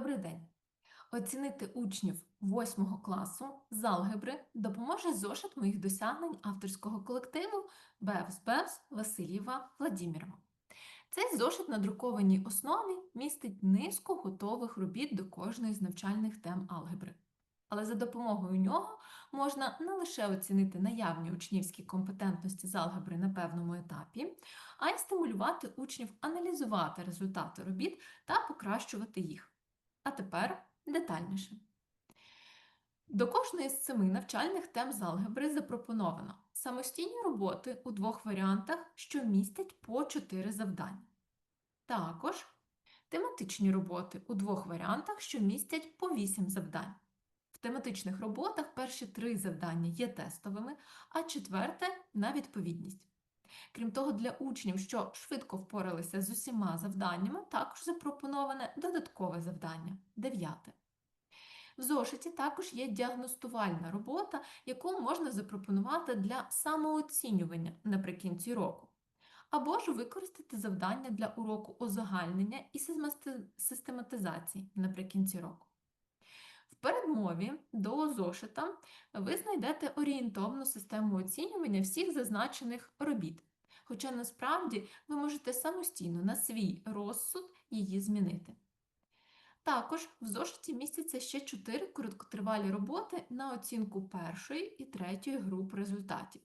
Добрий день! Оцінити учнів 8 класу з алгебри допоможе зошит моїх досягнень авторського колективу Бевс Бевс Васильєва Владімірова. Цей зошит на друкованій основі містить низку готових робіт до кожної з навчальних тем алгебри. Але за допомогою нього можна не лише оцінити наявні учнівські компетентності з алгебри на певному етапі, а й стимулювати учнів аналізувати результати робіт та покращувати їх. А тепер детальніше. До кожної з семи навчальних тем з алгебри запропоновано самостійні роботи у двох варіантах, що містять по 4 завдання. Також тематичні роботи у двох варіантах, що містять по 8 завдань. В тематичних роботах перші три завдання є тестовими, а четверте на відповідність. Крім того, для учнів, що швидко впоралися з усіма завданнями, також запропоноване додаткове завдання дев'яте. В зошиті також є діагностувальна робота, яку можна запропонувати для самооцінювання наприкінці року, або ж використати завдання для уроку озагальнення і систематизації наприкінці року. Передмові до зошита ви знайдете орієнтовну систему оцінювання всіх зазначених робіт, хоча насправді ви можете самостійно на свій розсуд її змінити. Також в зошиті містяться ще 4 короткотривалі роботи на оцінку першої і третьої груп результатів,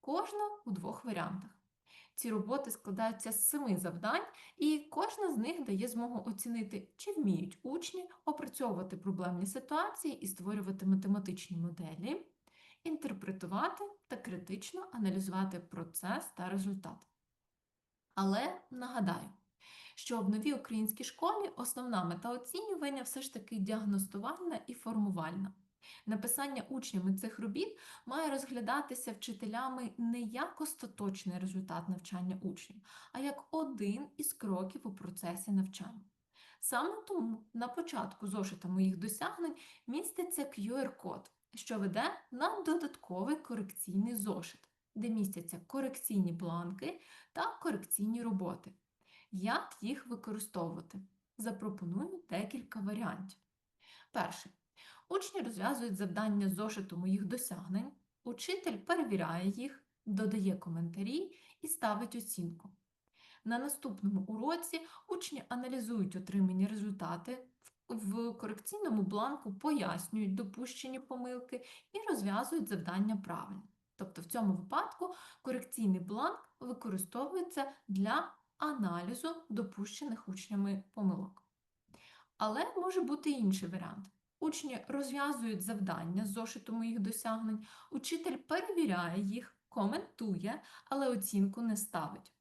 кожна у двох варіантах. Ці роботи складаються з семи завдань, і кожна з них дає змогу оцінити, чи вміють учні опрацьовувати проблемні ситуації і створювати математичні моделі, інтерпретувати та критично аналізувати процес та результат. Але нагадаю, що в новій українській школі основна мета оцінювання все ж таки діагностувальна і формувальна. Написання учнями цих робіт має розглядатися вчителями не як остаточний результат навчання учнів, а як один із кроків у процесі навчання. Саме тому на початку зошита моїх досягнень міститься QR-код, що веде на додатковий корекційний зошит, де містяться корекційні бланки та корекційні роботи. Як їх використовувати? Запропоную декілька варіантів. Перший. Учні розв'язують завдання зошиту моїх досягнень, учитель перевіряє їх, додає коментарі і ставить оцінку. На наступному уроці учні аналізують отримані результати, в корекційному бланку пояснюють допущені помилки і розв'язують завдання правильно. Тобто в цьому випадку корекційний бланк використовується для аналізу допущених учнями помилок. Але може бути інший варіант. Учні розв'язують завдання з зошиту моїх досягнень, учитель перевіряє їх, коментує, але оцінку не ставить.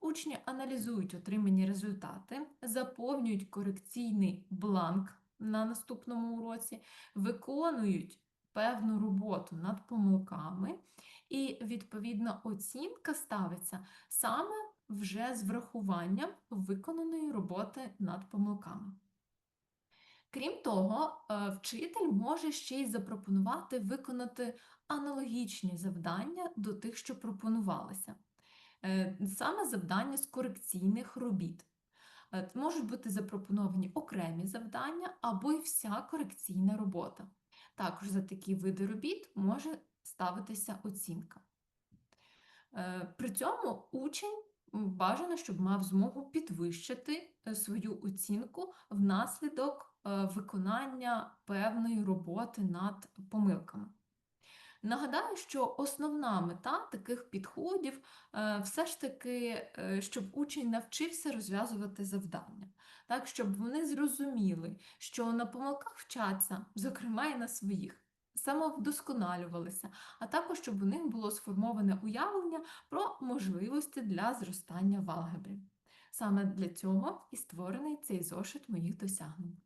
Учні аналізують отримані результати, заповнюють корекційний бланк на наступному уроці, виконують певну роботу над помилками, і, відповідно, оцінка ставиться саме вже з врахуванням виконаної роботи над помилками. Крім того, е, вчитель може ще й запропонувати виконати аналогічні завдання до тих, що пропонувалися. Е, саме завдання з корекційних робіт. Е, можуть бути запропоновані окремі завдання або й вся корекційна робота. Також за такі види робіт може ставитися оцінка. При цьому учень бажано, щоб мав змогу підвищити свою оцінку внаслідок виконання певної роботи над помилками. Нагадаю, що основна мета таких підходів е, все ж таки, е, щоб учень навчився розв'язувати завдання, так, щоб вони зрозуміли, що на помилках вчаться, зокрема і на своїх, самовдосконалювалися, а також щоб у них було сформоване уявлення про можливості для зростання в алгебрі. Саме для цього і створений цей зошит моїх досягнень.